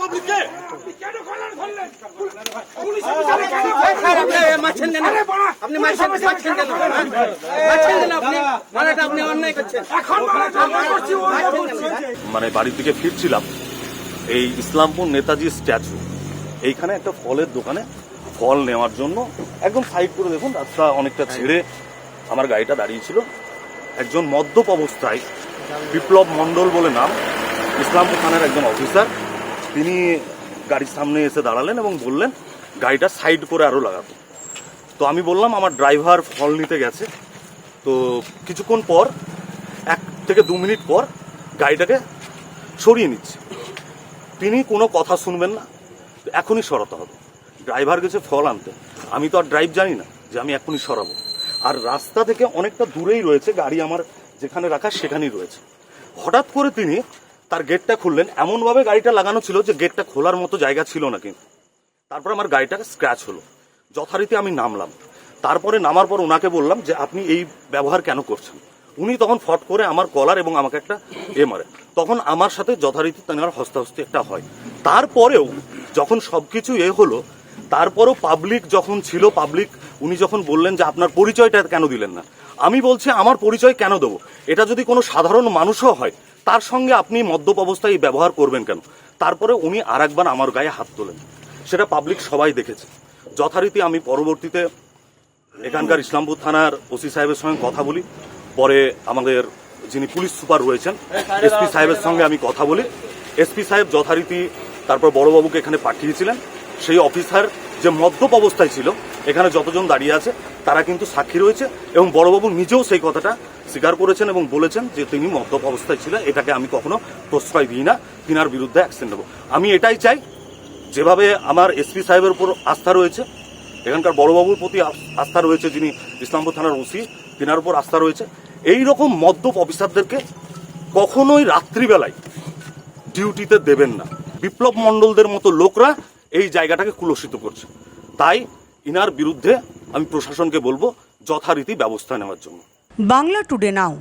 পাবলিককে কেন কলার ধরলেন পুলিশ কেন? আপনি হ্যাঁ? আপনি? মারাটা আপনি অন্যায় করছেন। এখন মানে বাড়ির দিকে ফিরছিলাম এই ইসলামপুর নেতাজি স্ট্যাচু। এইখানে একটা ফলের দোকানে ফল নেওয়ার জন্য একদম সাইড করে দেখুন রাস্তা অনেকটা ছেড়ে আমার গাড়িটা দাঁড়িয়েছিল। একজন মদ্যপ অবস্থায় বিপ্লব মণ্ডল বলে নাম ইসলামপুর থানার একজন অফিসার তিনি গাড়ির সামনে এসে দাঁড়ালেন এবং বললেন, গাড়িটা সাইড করে আরও লাগাতে তো আমি বললাম, আমার ড্রাইভার ফল নিতে গেছে। তো কিছুক্ষণ পর, এক থেকে দু মিনিট পর গাড়িটাকে সরিয়ে নিচ্ছে। তিনি কোনো কথা শুনবেন না, এখনই সরাতে হবে। ড্রাইভার গেছে ফল আনতে। আমি তো আর ড্রাইভ জানি না যে আমি এখনই সরাবো। আর রাস্তা থেকে অনেকটা দূরেই রয়েছে গাড়ি আমার যেখানে রাখা সেখানেই রয়েছে। হঠাৎ করে তিনি তার গেটটা খুললেন। এমনভাবে গাড়িটা লাগানো ছিল যে গেটটা খোলার মতো জায়গা ছিল না কিন্তু। তারপর আমার গাড়িটা স্ক্র্যাচ হলো। যথারীতি আমি নামলাম। তারপরে নামার পর ওনাকে বললাম যে, আপনি এই ব্যবহার কেন করছেন? উনি তখন ফট করে আমার কলার এবং আমাকে একটা এ মারে। তখন আমার সাথে যথারীতি তার হস্তাহস্তি একটা হয়। তারপরেও যখন সবকিছু এ হলো, তারপরও পাবলিক যখন ছিল পাবলিক উনি যখন বললেন যে, আপনার পরিচয়টা কেন দিলেন না? আমি বলছি, আমার পরিচয় কেন দেবো? এটা যদি কোনো সাধারণ মানুষও হয় তার সঙ্গে আপনি মদ্যপ অবস্থায় ব্যবহার করবেন কেন? তারপরে উনি আরেকবার আমার গায়ে হাত তোলেন। সেটা পাবলিক সবাই দেখেছে। যথারীতি আমি পরবর্তীতে এখানকার ইসলামপুর থানার ওসি সাহেবের সঙ্গে কথা বলি। পরে আমাদের যিনি পুলিশ সুপার রয়েছেন, এসপি সাহেবের সঙ্গে আমি কথা বলি। এসপি সাহেব যথারীতি তারপর বড়বাবুকে এখানে পাঠিয়েছিলেন। সেই অফিসার যে মদ্যপ অবস্থায় ছিল, এখানে যতজন দাঁড়িয়ে আছে, তারা কিন্তু সাক্ষী রয়েছে এবং বড়বাবু নিজেও সেই কথাটা স্বীকার করেছেন এবং বলেছেন যে তিনি মদ্যপ অবস্থায় ছিলেন, এটাকে আমি কখনো প্রশ্রয় দিই না, তিনার বিরুদ্ধে অ্যাকশন নেব। আমি এটাই চাই, যেভাবে আমার এসপি সাহেবের উপর আস্থা রয়েছে, এখানকার বড়বাবুর প্রতি আস্থা রয়েছে যিনি ইসলামপুর থানার ওসি, তিনার উপর আস্থা রয়েছে। এই রকম মদ্যপ অফিসারদেরকে কখনোই রাত্রিবেলায় ডিউটিতে দেবেন না। বিপ্লব মণ্ডলদের মতো লোকরা এই জায়গাটাকে কুলসিত করছে। তাই ইনার বিরুদ্ধে আমি প্রশাসনকে বলব যথারীতি ব্যবস্থা নেওয়ার জন্য। Bangla today now.